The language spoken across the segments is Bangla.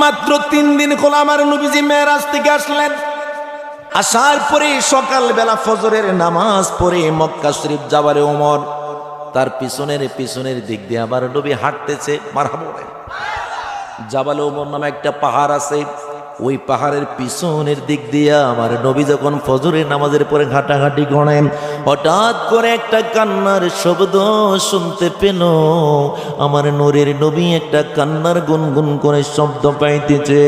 মাত্র তিন দিন খোলা আমার নবীজি মেয়েরাজ থেকে আসলেন। আসার পরে সকালবেলা ফজরের নামাজ পড়ে মক্কা শরীফ যাবারে ওমর তার পিছনের পিছনের দিক দিয়ে আবার নবী হাঁটতেছে মারা বলে জাবালে ওমর নামে একটা পাহাড় আছে। ওই পাহাড়ের পিছনের দিক দিয়ে আমার নবী যখন ফজরের নামাজের পরে ঘাটাঘাটি করেন হঠাৎ করে একটা কান্নার শব্দ শুনতে পেল। আমার নূরের নবী একটা কান্নার গুনগুন করে শব্দ পাইতেছে।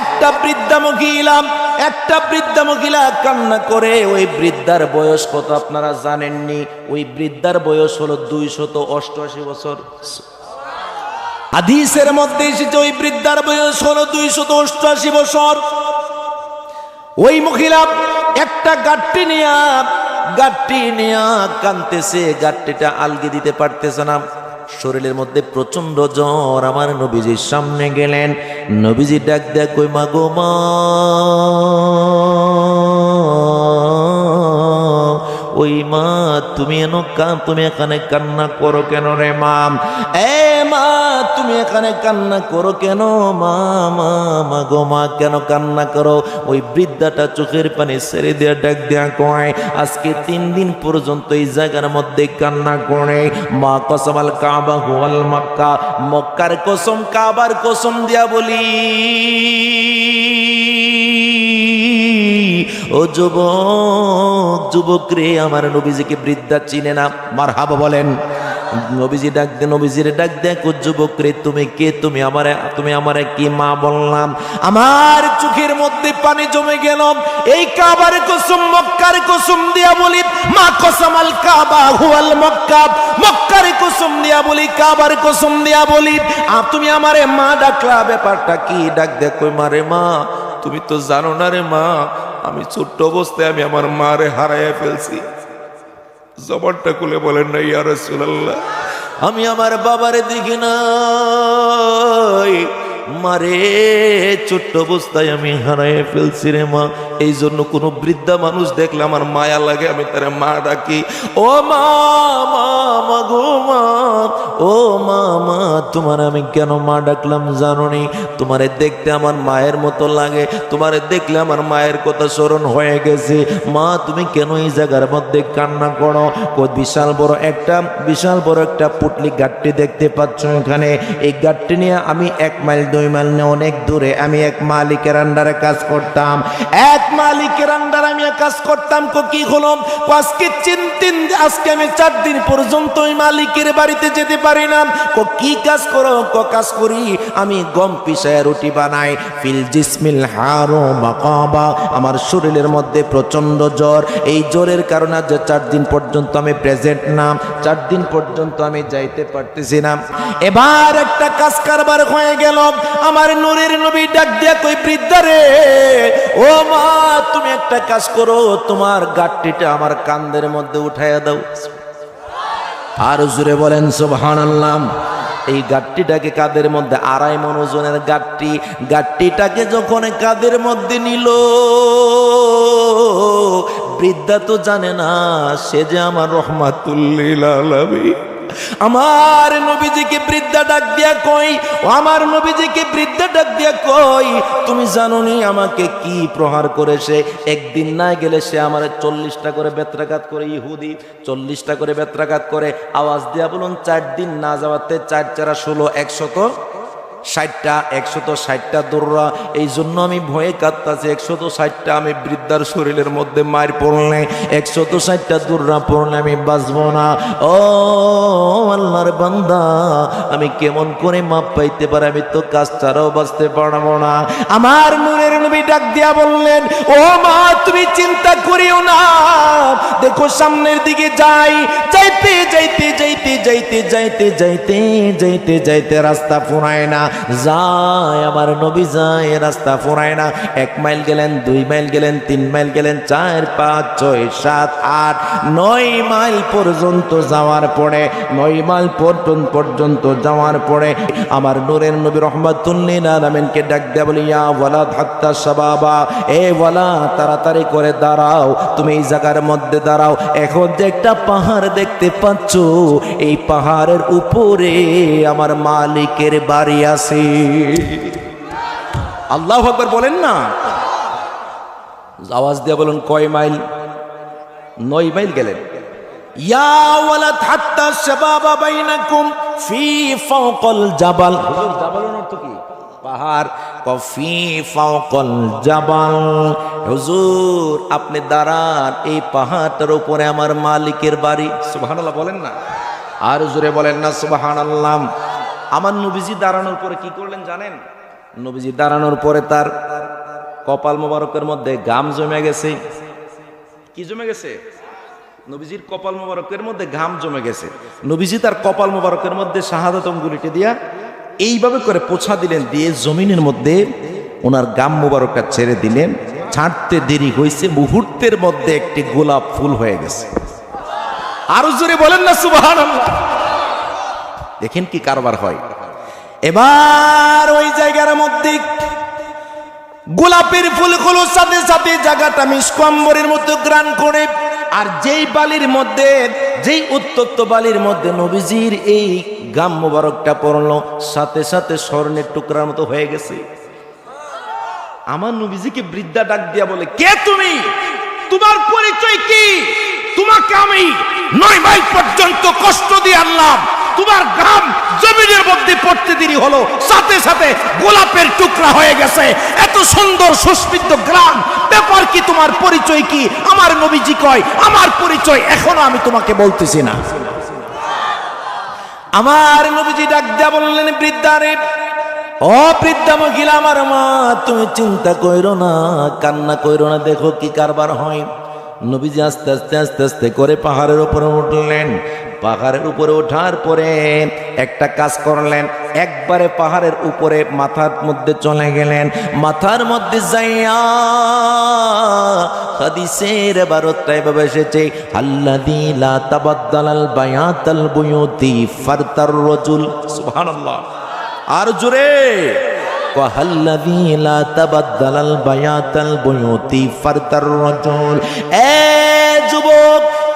একটা বৃদ্ধা মহিলা একটা বৃদ্ধা মহিলা কান্না করে, ওই বৃদ্ধার বয়স কত আপনারা জানেননি? ওই বৃদ্ধার বয়স হলো দুইশত অষ্টআশি বছর। হাদিসের মধ্যে এসেছে, ওই বৃদ্ধার বয়স হলো দুইশত অষ্টআশি বছর। ওই মহিলা একটা গাঠটি নিয়া গাঠটি নিয়া কানতেছে গাঠটিটা আলগি দিতে পারতেছে না। শরীরের মধ্যে প্রচণ্ড জ্বর, আমার নবীজির সামনে গেলেন। নবীজি ডাক দেখ ওই মা গো মা। ওই মা, তুমি এনো কান তুমি এখানে কান্না করো কেন রে মা? এ মা, তুমি এখানে কান্না করো কেন? মা মা মা গো মা, কেন কান্না করো? ওই বৃদ্ধাটা চোখের পানি ছেড়ে দেয়া ডাক দেয়া কয়, আজকে তিন দিন পর্যন্ত এই জায়গার মধ্যে কান্না করে। মা কসমাল কাবা হুয়াল মক্কা, মক্কার কসম, কাবার কসম দিয়া বলি। ও যুবক যুবক রে আমার নবীজিকে বৃদ্ধা চিনে না। মার হাবা বলেন। নবীজি ডাক দে, নবীজির ডাক দেখ যুবক রে তুমি কে? তুমি আমার তুমি আমার কি মা বললাম? আমার চোখের মধ্যে পানি জমে গেল। এই কাবার কুসুম, মক্কার কুসুম দিয়া বলি, মা কসমাল কাবা হুয়াল মক্কা মক্কার কুসুম দিয়া বলি, কাবার কুসুম দিয়া বলি আর তুমি আমারে মা ডাকলা, ব্যাপারটা কি? ডাক দেখ মারে মা? তুমি তো জানো না রে মা আমি ছোট্ট অবস্থায় আমি আমার মারে হারাইয়া ফেলছি। জবরটা খুলে বলেন না, ইয়া রাসূলুল্লাহ। আমি আমার বাবারে দেখি নাই। মারে, ছোট্ট অবস্থায় আমি হারাইয়া ফেলছি রে মা। এই জন্য কোনো বৃদ্ধা মানুষ দেখলে আমার মায়া লাগে, আমি তার মা ডাকি। ও মা গো মা, ও মা মা, তোমার আমি কেন মা ডাকলাম জানো নি তোমারে দেখতে আমার মায়ের মতো লাগে, তোমারে দেখলে আমার মায়ের কথা স্মরণ হয়ে গেছে। মা, তুমি কেন এই জায়গার মধ্যে কান্না করো? কো বিশাল বড় একটা, বিশাল বড় একটা পুটলি গাঠটি দেখতে পাচ্ছ এখানে। এই গাঠটি নিয়ে আমি এক মাইল দুই মাইল নিয়ে অনেক দূরে, আমি এক মালিকের আন্ডারে কাজ করতাম। এক মালিকের আন্ডারে আমি কাজ করতাম, কো হলো? আজকে তিন আজকে আমি চার দিন পর্যন্ত ওই মালিকের বাড়িতে যেতে পারি না। কো, কি কাজ করো? কো, কাজ করি, আমি গম পিসায় রুটি বানাই। ফিল জিসমিল হারো মাকাবা। আমার শরীরের মধ্যে প্রচণ্ড জ্বর। এই জ্বরের কারণে যে চার দিন পর্যন্ত আমি প্রেজেন্ট না। চার দিন পর্যন্ত আমি যাইতে পারতেছি না। এবার একটা কাজ কারবার হয়ে গেল। আমার নূরের নবী ডাক দিয়া কই বৃদ্ধারে ও মা, তুমি একটা কাজ করো। তোমার গাঠটিটা আমার কান্দের মধ্যে উঠাইয়া দাও। আর জুড়ে বলেন, সুবহানাল্লাহ। এই গাঠটিটাকে কাদের মধ্যে? আড়াই মন ওজনের গাট্টি গাট্টিটাকে যখন কাদের মধ্যে নিল? বৃদ্ধা তো জানে না, সে যে আমার রহমাতুল্লিল আলামিন। আমার নবীজিকে বৃদ্ধা ডাক দিয়া কই? ও আমার নবীজিকে বৃদ্ধা ডাক দিয়া কই? তুমি জানো নি আমাকে কি প্রহার করেছে? একদিন না গেলে সে আমার চল্লিশটা করে বেত্রাঘাত করে, ইহুদি। চল্লিশটা করে বেত্রাঘাত করে। আওয়াজ দিয়া বলুন, চার দিন না যাওয়াতে চার চারা ষোলো, একশত ষাটটা, একশত ষাটটা দৌড়া এই জন্য আমি ভয়ে কাঁদতাছি, একশত ষাটটা আমি বৃদ্ধার শরীরের মধ্যে মার পড়লে, একশত ষাটটা দৌড়া পড়লে আমি বাঁচবো না। ও আল্লাহর বান্দা, আমি কেমন করে মাপ পাইতে পারি? আমি তো কাজ ছাড়াও বাঁচতে পারব না। আমার নূরের নবী ডাক দিয়া বললেন, ও মা, তুমি চিন্তা করিও না। দেখো সামনের দিকে যাই। যাইতে যাইতে যাইতে যাইতে যাইতে যাইতে যাইতে যাইতে রাস্তা ফুরায় না। যায়, আমার নবী যায়, রাস্তা ফুরায় না। এক মাইল গেলেন, দুই মাইল গেলেন, তিন মাইল গেলেন, চার, পাঁচ, ছয়, সাত, আট, নয় মাইল পর্যন্ত যাওয়ার পরে, নয় মাইল পর্যন্ত যাওয়ার পরে, আমার নূরের নবী রহমাতুল্লিন ডাক দেয়া বলি, ইয়া ওয়ালা ধাত্তা সাবাবা এ ওয়ালা, তাড়াতাড়ি করে দাঁড়াও, তুমি এই জায়গার মধ্যে দাঁড়াও। এখন যে একটা পাহাড় দেখতে পাচ্ছ, এই পাহাড়ের উপরে আমার মালিকের বাড়ি আছে। আল্লাহ আকবার বলেন না। আওয়াজ দিয়ে বলুন, কয় মাইল? নয় মাইল গেলেন। পাহাড়। আপনি দাঁড়ান, এই পাহাড়টার উপরে আমার মালিকের বাড়ি। সুবহানাল্লাহ বলেন না। আর জোরে বলেন না, সুবহানাল্লাহ। আমার নবীজি দাঁড়ানোর পরে কি করলেন জানেন? নবীজি দাঁড়ানোর পরে তার কপাল মোবারকের মধ্যে গাম জমে গেছে। কি জমে গেছে? নবীজির কপাল মোবারকের মধ্যে ঘাম জমে গেছে। নবীজি তার কপাল মোবারকের মধ্যে শাহাদাত অঙ্গুলিটি দিয়া এইভাবে করে পোছা দিলেন, দিয়ে জমিনের মধ্যে ওনার গাম মোবারকটা ছেড়ে দিলেন। ছাড়তে দেরি হয়েছে, মুহূর্তের মধ্যে একটি গোলাপ ফুল হয়ে গেছে। আরও জোরে বলেন না সুবাহান দেখেন কি কারবার হয়। এবার ওই জায়গার মধ্যে গোলাপের ফুলগুলোর সাথে সাথে জায়গাটা মিসকম্বরের মতো গ্রান করে, আর যেই বালির মধ্যে, যেই উত্তপ্ত বালির মধ্যে নবীজির এই গাম মোবারকটা পড়ল, সাথে সাথে স্বর্ণের টুকরার মতো হয়ে গেছে। আমার নবীজিকে বৃদ্ধা ডাক দিয়া বলে, কে তুমি? তোমার পরিচয় কি? তোমাকে আমি নয় মাইল পর্যন্ত কষ্ট দিয়ে আনলাম। তোমার গ্রাম জমিনের মধ্যে পড়তে দেরি হলো। সাথে সাথে গোলাপের টুকরা হয়ে গেছে। এত সুন্দর সুস্মিত গ্রাম। ব্যাপার কি, তোমার পরিচয় কি? আমার নবীজি কয়, আমার পরিচয় এখনও আমি তোমাকে বলতেছি না। আমার নবীজি ডাক দিয়া বললেন বৃদ্ধারে ও বৃদ্ধা মহিলা আমার মা, তুমি চিন্তা কইরো না, কান্না কইরো না, দেখো কি কারবার হয়। নবীজি আস্তে আস্তে আস্তে আস্তে করে পাহাড়ের উপরে উঠলেন। পাহাড়ের উপরে ওঠার পরে একটা কাজ করলেন, একবারে পাহাড়ের উপরে মাথার মধ্যে চলে গেলেন। মাথার মধ্যে যাইয়া হাদিসের ফারতার আর জোরে কহাল্লাদি লা তাবাদ্দালাল বুয়ুতি ফারতার রজুল। এ যুবক!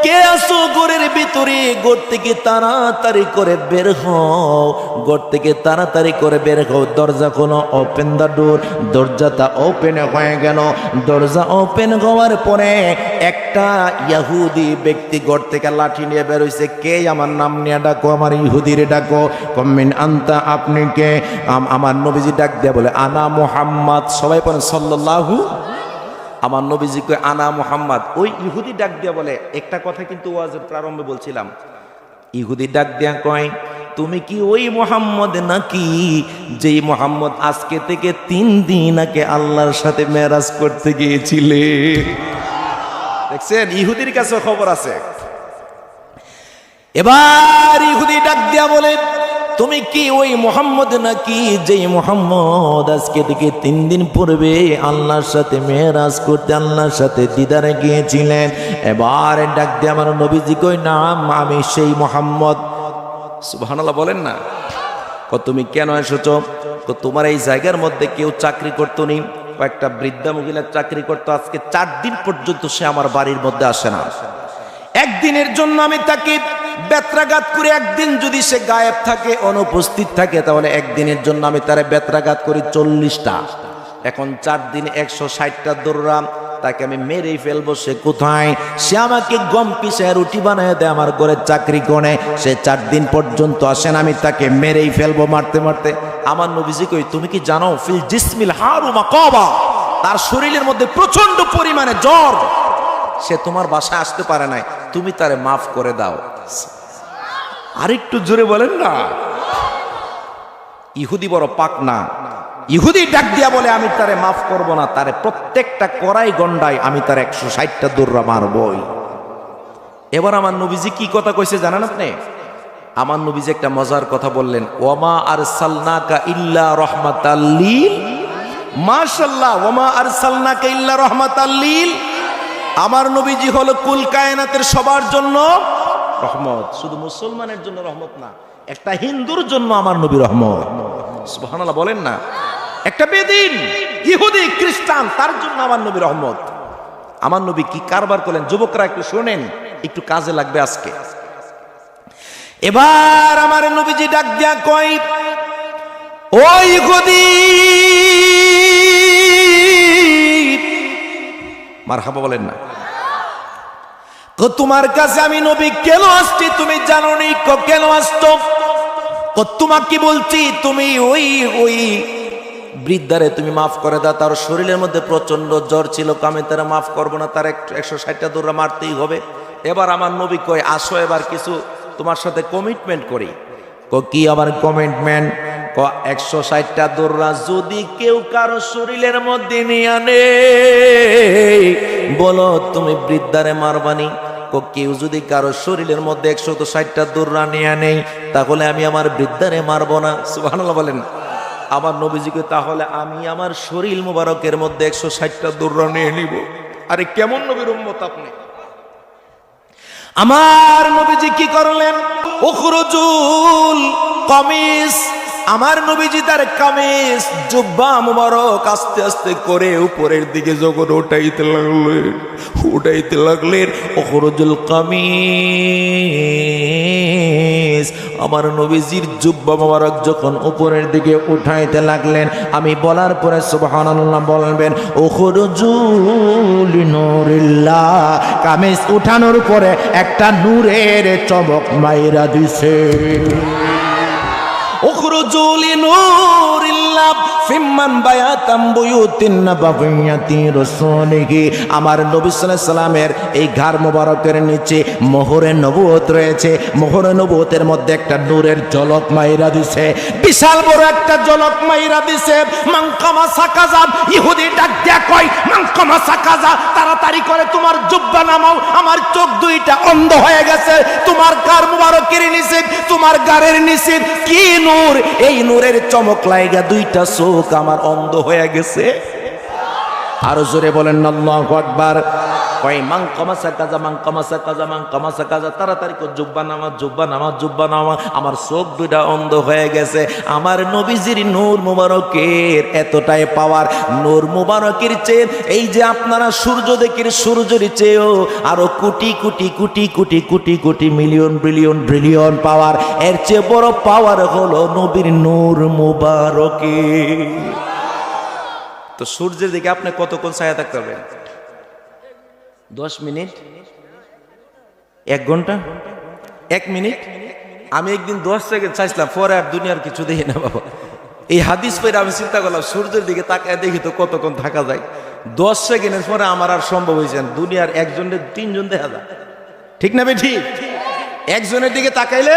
কে আসো ঘরের ভিতরে? ঘর থেকে তাড়াতাড়ি করে বের হও। ঘর থেকে তাড়াতাড়ি করে বের হও। দরজা কোনো ওপেন দ্য ডোর দরজাটা ওপেন হয়ে গেল। দরজা ওপেন হওয়ার পরে একটা ইয়াহুদি ব্যক্তি ঘর থেকে লাঠি নিয়ে বের হয়েছে কে? আমার নাম নিয়ে ডাকো, আমার ইহুদিরে ডাকো। কমিন, আন্তা, আপনি কে? আম- আমার নবীজি ডাক দিয়ে বলে, আনা মোহাম্মদ। সবাই পড়েন সাল্লাল্লাহু আমার নবীজি কয়, আনা মোহাম্মদ। ওই ইহুদি ডাক দিয়া বলে, একটা কথা কিন্তু ওয়াজের প্রারম্ভে বলছিলাম। ইহুদি ডাক দিয়া কয়, তুমি কি ওই মোহাম্মদ নাকি, যেই মোহাম্মদ আজকে থেকে তিন দিন আগে আল্লাহর সাথে মেরাজ করতে গিয়েছিলে? দেখছেন, ইহুদির কাছে খবর আছে। এবার ইহুদি ডাক দিয়া বলে তুমি কি ওই মোহাম্মদ নাকি যেই মোহাম্মদ আজকে থেকে তিন দিন পূর্বে আল্লাহর সাথে মেয়েরাজ করতে, আল্লাহর সাথে দিদারে গিয়েছিলেন? এবার ডাক দিয়ে আমার নবীজি কই নাম আমি সেই মোহাম্মদ। সুবহানাল্লাহ বলেন না। ক তুমি কেন এসেছ? তোমার এই জায়গার মধ্যে কেউ চাকরি করতো নি? কয়েকটা বৃদ্ধা মহিলা চাকরি করতো, আজকে চার দিন পর্যন্ত সে আমার বাড়ির মধ্যে আসে না। একদিনের জন্য আমি তাকে বেত্রাঘাত করে একদিন যদি সে গায়েব থাকে, অনুপস্থিত থাকে, তাহলে একদিনের জন্য আমি তারে বেত্রাঘাত করি চল্লিশটা। এখন চার দিন একশো ষাটটা দৌড়াম তাকে আমি মেরেই ফেলব, সে কোথায়? সে আমাকে গম পিসে রুটি বানায় দেয়, আমার ঘরে চাকরি করে সে চার দিন পর্যন্ত আসেন আমি তাকে মেরেই ফেলব মারতে মারতে। আমার নবীজি কই তুমি কি জানো, ফিল জিসমিল হারুমা কবা তার শরীরের মধ্যে প্রচণ্ড পরিমাণে জ্বর। সে তোমার বাসায় আসতে পারে নাই, তুমি তারে মাফ করে দাও। আরেকটু জোরে বলেন না। ইহুদি বড় পাক না। ইহুদি ডাক দিয়া বলে, আমি তারে মাফ করব না, তারে প্রত্যেকটা করাই গন্ডায় আমি তার একশো ষাটটা দৌড়া মারবই। এবার আমার নবীজি কি কথা কইছে জানেন আপনি? আমার নবীজি একটা মজার কথা বললেন ওমা আর সালনাকা ইল্লা রহমাতাল্লিল মাশাল্লাহ ওমা আর সালনাকা ইল্লা রহমাতাল্লিল আমার নবীজি হলো কুল কায়নাতের সবার জন্য রহমত। শুধু মুসলমানের জন্য রহমত না, একটা হিন্দুর জন্য আমার নবী রহমত। সুবহানাল্লাহ, বলেন না। একটা বেদিন, ইহুদি, খ্রিস্টান, তার জন্য আমার নবী রহমত। আমার নবী কি কারবার করলেন? যুবকরা একটু শোনেন, একটু কাজে লাগবে আজকে। এবার আমার নবীজি ডাক দিয়া কই ওই গদি মার হাবা বলেন না। তোমার কাছে আমি নবী কেন আসছি তুমি জানো নি কেন আসতো তোমাকে বলছি, তুমি ওই ওই বৃদ্ধারে তুমি মাফ করে দাও, তার শরীরের মধ্যে প্রচণ্ড জ্বর ছিল কামে তারা মাফ করব না, তার একশো ষাটটা দৌড়া মারতেই হবে। এবার আমার নবী কয়, আসো এবার কিছু তোমার সাথে কমিটমেন্ট করি। ক কি আবার কমিটমেন্ট ক একশো ষাটটা দৌড়া যদি কেউ কারও শরীরের মধ্যে নিয়ে আনে, বলো তুমি বৃদ্ধারে মারবানি। কেউ যদি কারও শরীরের মধ্যে একশো তো ষাটটা দৌড়া নিয়ে নেই, তাহলে আমি আমার বৃদ্ধারে মারবো না। সুবহানাল্লাহ বলেন। আমার নবীজিকে তাহলে আমি আমার শরীর মোবারকের মধ্যে একশো ষাটটা দৌড়া নিয়ে নিব। আরে কেমন নবীর উম্মত আপনি? আমার নবীজি কি করলেন? কমিস আমার নবীজি তার কামিজ, জুব্বা মুবারক আস্তে আস্তে করে উপরের দিকে যখন উঠাইতে লাগলেন উঠাইতে লাগলেন উখরুজুল কামিজ। আমার নবীজির জুব্বা মুবারক যখন উপরের দিকে উঠাইতে লাগলেন, আমি বলার পরে সুবহানাল্লাহ বলবেন উখরুজুল নূরিল্লাহ। কামিজ উঠানোর পরে একটা নূরের চমক মাইরা দিছে। আমার নবী এই ঘর মোবারকের নিচে মোহরে নবুয়ত রয়েছে। মোহরে নবুয়তের মধ্যে একটা নূরের ঝলক মাইরা দিছে। বিশাল বড় একটা ঝলক মাইরা দিছে। তাড়াতাড়ি করে তোমার নামাও, আমার চোখ দুইটা অন্ধ হয়ে গেছে। তোমার গার মুবারকের নিচে, তোমার গারের নিচে কি নূর, এই নূরের চমক লাইগা দুইটা চোখ আমার অন্ধ হয়ে গেছে। আরও জোরে বলেন নল্লা আকবার। কয় মাং কমাসা কাজা, মাং কমাসা কাজা, মাং কমাসা কাজা, তাড়াতাড়ি করে, জুব্বা নামা জুব্বা নামা জুব্বা নামা আমার চোখ দুইটা অন্ধ হয়ে গেছে। আমার নবীজির নূর মুবারকের এতটাই পাওয়ার নূর মুবারকের চেয়ে এই যে আপনারা সূর্য দেখের সূর্যের চেয়েও আরও crore crore crore crore crore crore million billion billion পাওয়ার এর চেয়ে বড় পাওয়ার হলো নবীর নূর মুবারকের। তো সূর্যের দিকে আপনি কতক্ষণ ছায়া থাকতে পারবেন? দশ মিনিট। এক ঘণ্টা? এক মিনিট? আমি একদিন দশ সেকেন্ড চাইছিলাম, পরে আর দুনিয়ার কিছু দেখি না বাবা। এই হাদিস পেরে আমি চিন্তা করলাম, সূর্যের দিকে তাকায় দেখি তো কতক্ষণ থাকা যায়। দশ সেকেন্ডের পরে আমার আর সম্ভব হয়েছে না। দুনিয়ার একজনের তিনজন দেখা যায়। ঠিক না বে ঠিক? একজনের দিকে তাকাইলে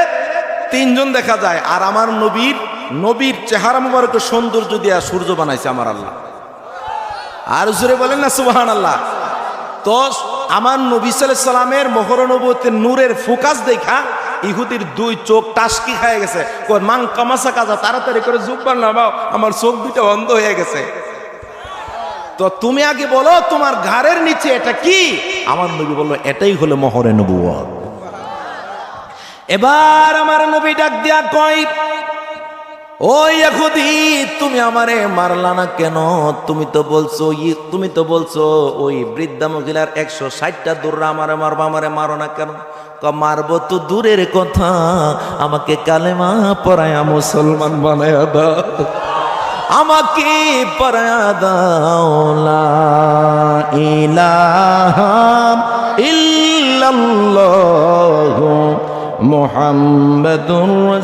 তিনজন দেখা যায়, আর আমার নবীর নবীর চেহারা মুবারকের সৌন্দর্য দিয়া সূর্য বানাইছে আমার আল্লাহ। আর জোরে বলেন না সুবাহান আল্লাহ তো আমার নবী সাল্লামের মহরনবতের নূরের ফোকাস দেখা ইহুদির দুই চোখ টাসকি খেয়ে গেছে। মাং কামাসা কাজা, তাড়াতাড়ি করে জুব্বার নামাও, আমার চোখ দুটো বন্ধ হয়ে গেছে। তো তুমি আগে বলো, তোমার ঘাড়ের নিচে এটা কি? আমার নবী বলল, এটাই হলো মহরে নবুয়ত এবার আমার নবী ডাক দিয়া কয় ওই এখুদি তুমি আমারে মারলা না কেন? তুমি তো বলছো তুমি তো বলছো ওই বৃদ্ধা মহিলার একশো ষাটটা দূররা আমারে মারবা, আমারে মারো না কেন? মারবো তো দূরের কথা, আমাকে কালেমা পড়ায়া মুসলমান বানায়া দাও। আমাকে পড়ায়া দাও ইলাহা ইল্লাল্লাহু মুহাম্মাদুর